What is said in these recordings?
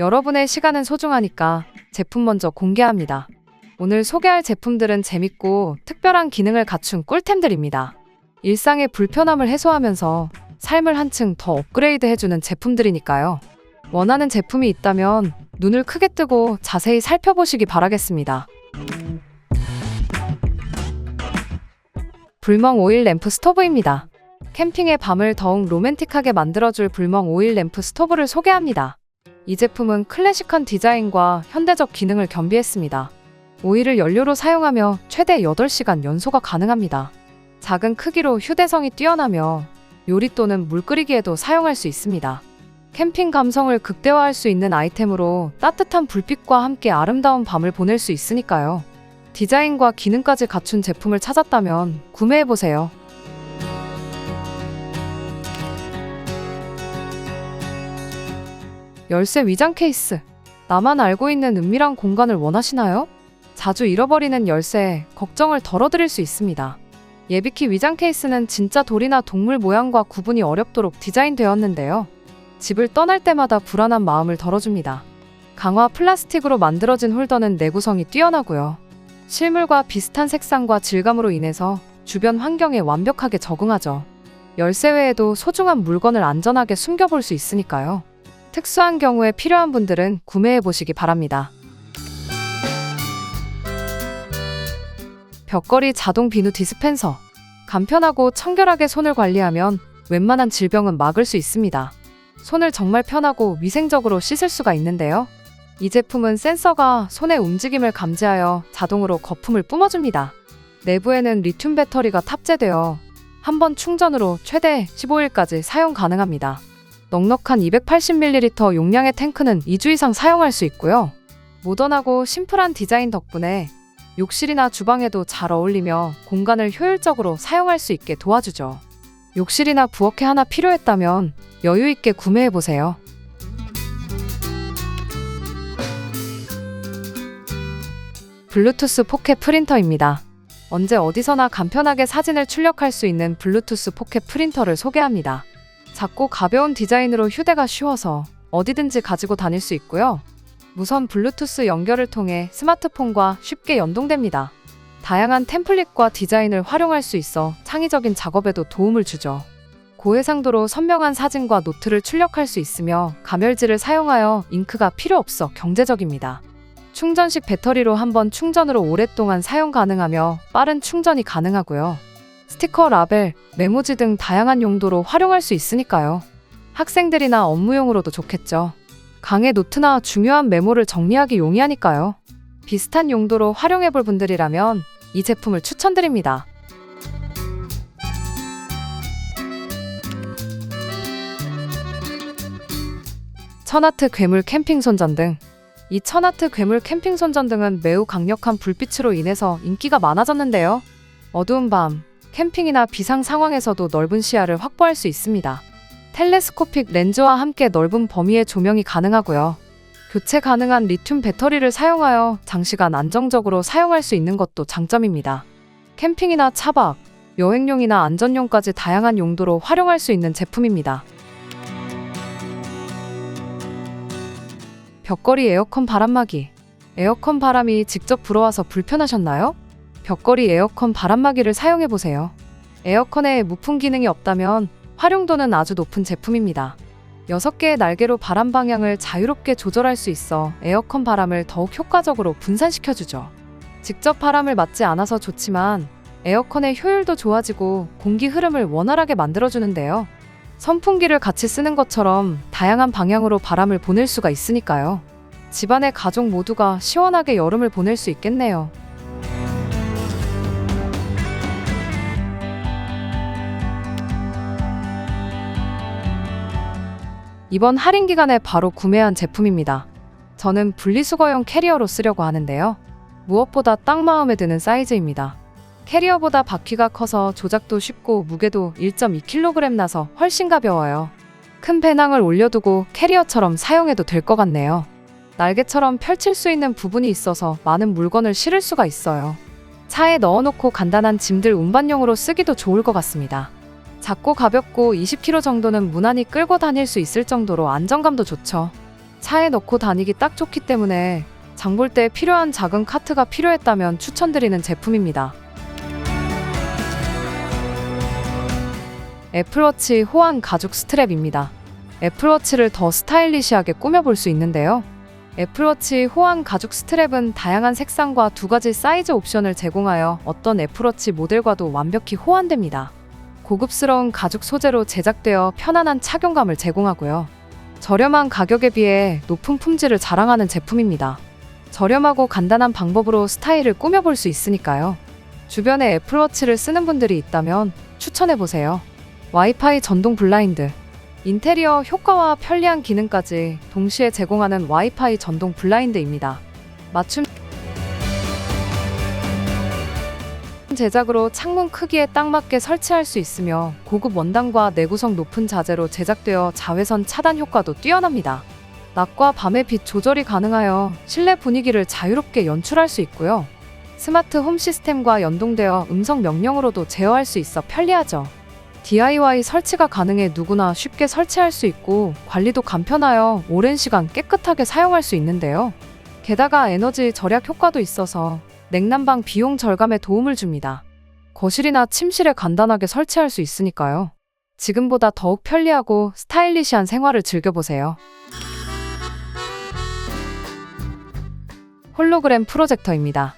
여러분의 시간은 소중하니까 제품 먼저 공개합니다. 오늘 소개할 제품들은 재밌고 특별한 기능을 갖춘 꿀템들입니다. 일상의 불편함을 해소하면서 삶을 한층 더 업그레이드 해주는 제품들이니까요. 원하는 제품이 있다면 눈을 크게 뜨고 자세히 살펴보시기 바라겠습니다. 불멍 오일 램프 스토브입니다. 캠핑의 밤을 더욱 로맨틱하게 만들어줄 불멍 오일 램프 스토브를 소개합니다. 이 제품은 클래식한 디자인과 현대적 기능을 겸비했습니다. 오일을 연료로 사용하며 최대 8시간 연소가 가능합니다. 작은 크기로 휴대성이 뛰어나며 요리 또는 물 끓이기에도 사용할 수 있습니다. 캠핑 감성을 극대화할 수 있는 아이템으로 따뜻한 불빛과 함께 아름다운 밤을 보낼 수 있으니까요. 디자인과 기능까지 갖춘 제품을 찾았다면 구매해보세요. 열쇠 위장 케이스. 나만 알고 있는 은밀한 공간을 원하시나요? 자주 잃어버리는 열쇠에 걱정을 덜어드릴 수 있습니다. 예비키 위장 케이스는 진짜 돌이나 동물 모양과 구분이 어렵도록 디자인되었는데요. 집을 떠날 때마다 불안한 마음을 덜어줍니다. 강화 플라스틱으로 만들어진 홀더는 내구성이 뛰어나고요. 실물과 비슷한 색상과 질감으로 인해서 주변 환경에 완벽하게 적응하죠. 열쇠 외에도 소중한 물건을 안전하게 숨겨볼 수 있으니까요. 특수한 경우에 필요한 분들은 구매해 보시기 바랍니다. 벽걸이 자동 비누 디스펜서. 간편하고 청결하게 손을 관리하면 웬만한 질병은 막을 수 있습니다. 손을 정말 편하고 위생적으로 씻을 수가 있는데요. 이 제품은 센서가 손의 움직임을 감지하여 자동으로 거품을 뿜어줍니다. 내부에는 리튬 배터리가 탑재되어 한 번 충전으로 최대 15일까지 사용 가능합니다. 넉넉한 280ml 용량의 탱크는 2주 이상 사용할 수 있고요. 모던하고 심플한 디자인 덕분에 욕실이나 주방에도 잘 어울리며 공간을 효율적으로 사용할 수 있게 도와주죠. 욕실이나 부엌에 하나 필요했다면 여유 있게 구매해 보세요. 블루투스 포켓 프린터입니다. 언제 어디서나 간편하게 사진을 출력할 수 있는 블루투스 포켓 프린터를 소개합니다. 작고 가벼운 디자인으로 휴대가 쉬워서 어디든지 가지고 다닐 수 있고요. 무선 블루투스 연결을 통해 스마트폰과 쉽게 연동됩니다. 다양한 템플릿과 디자인을 활용할 수 있어 창의적인 작업에도 도움을 주죠. 고해상도로 선명한 사진과 노트를 출력할 수 있으며 가멸지를 사용하여 잉크가 필요 없어 경제적입니다. 충전식 배터리로 한번 충전으로 오랫동안 사용 가능하며 빠른 충전이 가능하고요. 스티커, 라벨, 메모지 등 다양한 용도로 활용할 수 있으니까요. 학생들이나 업무용으로도 좋겠죠. 강의 노트나 중요한 메모를 정리하기 용이하니까요. 비슷한 용도로 활용해 볼 분들이라면 이 제품을 추천드립니다. 천하트 괴물 캠핑 손전등. 이 천하트 괴물 캠핑 손전등은 매우 강력한 불빛으로 인해서 인기가 많아졌는데요. 어두운 밤, 캠핑이나 비상 상황에서도 넓은 시야를 확보할 수 있습니다. 텔레스코픽 렌즈와 함께 넓은 범위의 조명이 가능하고요. 교체 가능한 리튬 배터리를 사용하여 장시간 안정적으로 사용할 수 있는 것도 장점입니다. 캠핑이나 차박, 여행용이나 안전용까지 다양한 용도로 활용할 수 있는 제품입니다. 벽걸이 에어컨 바람막이. 에어컨 바람이 직접 불어와서 불편하셨나요? 벽걸이 에어컨 바람막이를 사용해 보세요. 에어컨에 무풍 기능이 없다면 활용도는 아주 높은 제품입니다. 6개의 날개로 바람 방향을 자유롭게 조절할 수 있어 에어컨 바람을 더욱 효과적으로 분산시켜주죠. 직접 바람을 맞지 않아서 좋지만 에어컨의 효율도 좋아지고 공기 흐름을 원활하게 만들어주는데요. 선풍기를 같이 쓰는 것처럼 다양한 방향으로 바람을 보낼 수가 있으니까요. 집안의 가족 모두가 시원하게 여름을 보낼 수 있겠네요. 이번 할인 기간에 바로 구매한 제품입니다. 저는 분리수거용 캐리어로 쓰려고 하는데요. 무엇보다 딱 마음에 드는 사이즈입니다. 캐리어보다 바퀴가 커서 조작도 쉽고 무게도 1.2kg 나서 훨씬 가벼워요. 큰 배낭을 올려두고 캐리어처럼 사용해도 될 것 같네요. 날개처럼 펼칠 수 있는 부분이 있어서 많은 물건을 실을 수가 있어요. 차에 넣어놓고 간단한 짐들 운반용으로 쓰기도 좋을 것 같습니다. 작고 가볍고 20kg 정도는 무난히 끌고 다닐 수 있을 정도로 안정감도 좋죠. 차에 넣고 다니기 딱 좋기 때문에 장 볼 때 필요한 작은 카트가 필요했다면 추천드리는 제품입니다. 애플워치 호환 가죽 스트랩입니다. 애플워치를 더 스타일리시하게 꾸며볼 수 있는데요. 애플워치 호환 가죽 스트랩은 다양한 색상과 두 가지 사이즈 옵션을 제공하여 어떤 애플워치 모델과도 완벽히 호환됩니다. 고급스러운 가죽 소재로 제작되어 편안한 착용감을 제공하고요. 저렴한 가격에 비해 높은 품질을 자랑하는 제품입니다. 저렴하고 간단한 방법으로 스타일을 꾸며볼 수 있으니까요. 주변에 애플워치를 쓰는 분들이 있다면 추천해보세요. 와이파이 전동 블라인드. 인테리어 효과와 편리한 기능까지 동시에 제공하는 와이파이 전동 블라인드입니다. 맞춤 제작으로 창문 크기에 딱 맞게 설치할 수 있으며 고급 원단과 내구성 높은 자재로 제작되어 자외선 차단 효과도 뛰어납니다. 낮과 밤의 빛 조절이 가능하여 실내 분위기를 자유롭게 연출할 수 있고요. 스마트 홈 시스템과 연동되어 음성 명령으로도 제어할 수 있어 편리하죠. DIY 설치가 가능해 누구나 쉽게 설치할 수 있고 관리도 간편하여 오랜 시간 깨끗하게 사용할 수 있는데요. 게다가 에너지 절약 효과도 있어서 냉난방 비용 절감에 도움을 줍니다. 거실이나 침실에 간단하게 설치할 수 있으니까요. 지금보다 더욱 편리하고 스타일리시한 생활을 즐겨보세요. 홀로그램 프로젝터입니다.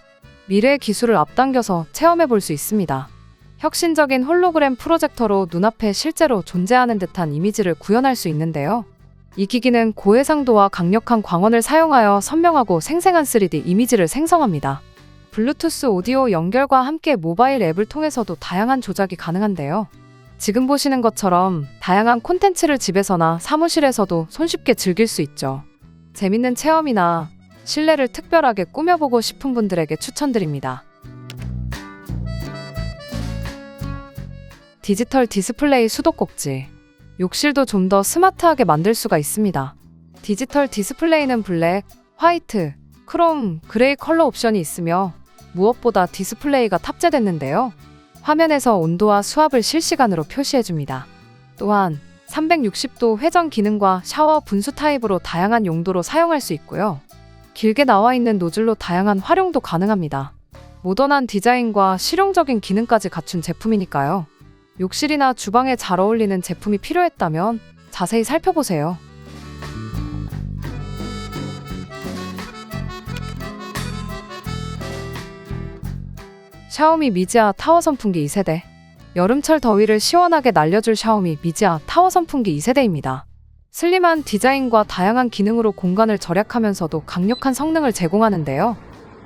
미래의 기술을 앞당겨서 체험해 볼 수 있습니다. 혁신적인 홀로그램 프로젝터로 눈앞에 실제로 존재하는 듯한 이미지를 구현할 수 있는데요. 이 기기는 고해상도와 강력한 광원을 사용하여 선명하고 생생한 3D 이미지를 생성합니다. 블루투스 오디오 연결과 함께 모바일 앱을 통해서도 다양한 조작이 가능한데요. 지금 보시는 것처럼 다양한 콘텐츠를 집에서나 사무실에서도 손쉽게 즐길 수 있죠. 재밌는 체험이나 실내를 특별하게 꾸며보고 싶은 분들에게 추천드립니다. 디지털 디스플레이 수도꼭지. 욕실도 좀 더 스마트하게 만들 수가 있습니다. 디지털 디스플레이는 블랙, 화이트, 크롬, 그레이 컬러 옵션이 있으며 무엇보다 디스플레이가 탑재됐는데요. 화면에서 온도와 수압을 실시간으로 표시해줍니다. 또한 360도 회전 기능과 샤워 분수 타입으로 다양한 용도로 사용할 수 있고요. 길게 나와 있는 노즐로 다양한 활용도 가능합니다. 모던한 디자인과 실용적인 기능까지 갖춘 제품이니까요. 욕실이나 주방에 잘 어울리는 제품이 필요했다면 자세히 살펴보세요. 샤오미 미지아 타워 선풍기 2세대. 여름철 더위를 시원하게 날려줄 샤오미 미지아 타워 선풍기 2세대입니다. 슬림한 디자인과 다양한 기능으로 공간을 절약하면서도 강력한 성능을 제공하는데요.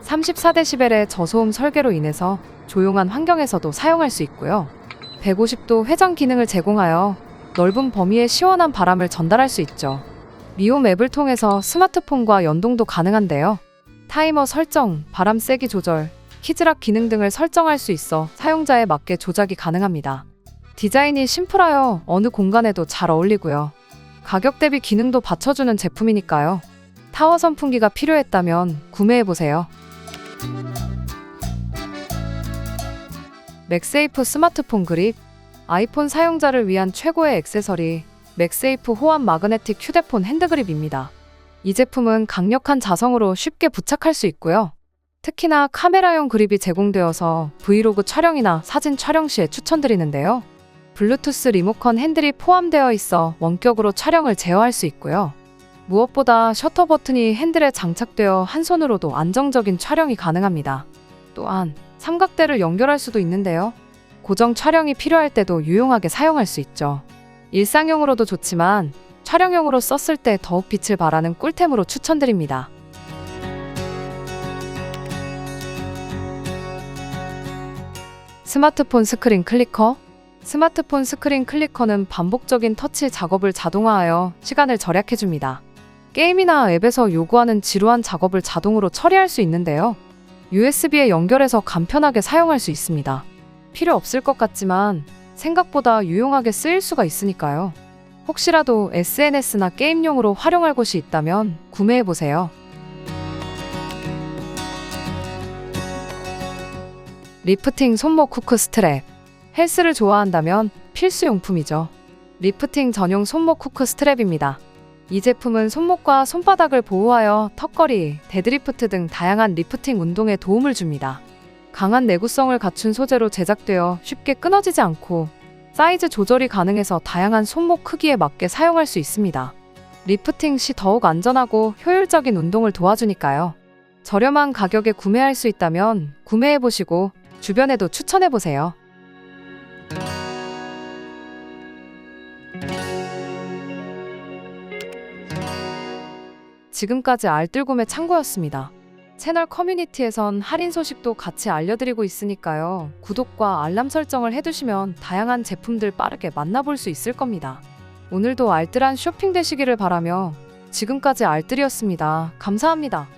34데시벨의 저소음 설계로 인해서 조용한 환경에서도 사용할 수 있고요. 150도 회전 기능을 제공하여 넓은 범위의 시원한 바람을 전달할 수 있죠. 미홈 앱을 통해서 스마트폰과 연동도 가능한데요. 타이머 설정, 바람 세기 조절, 키즈락 기능 등을 설정할 수 있어 사용자에 맞게 조작이 가능합니다. 디자인이 심플하여 어느 공간에도 잘 어울리고요. 가격 대비 기능도 받쳐주는 제품이니까요. 타워 선풍기가 필요했다면 구매해보세요. 맥세이프 스마트폰 그립 아이폰 사용자를 위한 최고의 액세서리 맥세이프 호환 마그네틱 휴대폰 핸드그립입니다. 이 제품은 강력한 자성으로 쉽게 부착할 수 있고요. 특히나 카메라용 그립이 제공되어서 브이로그 촬영이나 사진 촬영 시에 추천드리는데요. 블루투스 리모컨 핸들이 포함되어 있어 원격으로 촬영을 제어할 수 있고요. 무엇보다 셔터 버튼이 핸들에 장착되어 한 손으로도 안정적인 촬영이 가능합니다. 또한 삼각대를 연결할 수도 있는데요. 고정 촬영이 필요할 때도 유용하게 사용할 수 있죠. 일상용으로도 좋지만 촬영용으로 썼을 때 더욱 빛을 발하는 꿀템으로 추천드립니다. 스마트폰 스크린 클리커 스마트폰 스크린 클리커는 반복적인 터치 작업을 자동화하여 시간을 절약해줍니다. 게임이나 앱에서 요구하는 지루한 작업을 자동으로 처리할 수 있는데요. USB에 연결해서 간편하게 사용할 수 있습니다. 필요 없을 것 같지만 생각보다 유용하게 쓰일 수가 있으니까요. 혹시라도 SNS나 게임용으로 활용할 곳이 있다면 구매해보세요. 리프팅 손목 후크 스트랩. 헬스를 좋아한다면 필수 용품이죠. 리프팅 전용 손목 후크 스트랩입니다. 이 제품은 손목과 손바닥을 보호하여 턱걸이, 데드리프트 등 다양한 리프팅 운동에 도움을 줍니다. 강한 내구성을 갖춘 소재로 제작되어 쉽게 끊어지지 않고 사이즈 조절이 가능해서 다양한 손목 크기에 맞게 사용할 수 있습니다. 리프팅 시 더욱 안전하고 효율적인 운동을 도와주니까요. 저렴한 가격에 구매할 수 있다면 구매해보시고 주변에도 추천해 보세요. 지금까지 알뜰구매 창고였습니다. 채널 커뮤니티에선 할인 소식도 같이 알려드리고 있으니까요. 구독과 알람 설정을 해두시면 다양한 제품들 빠르게 만나볼 수 있을 겁니다. 오늘도 알뜰한 쇼핑 되시기를 바라며 지금까지 알뜰이었습니다. 감사합니다.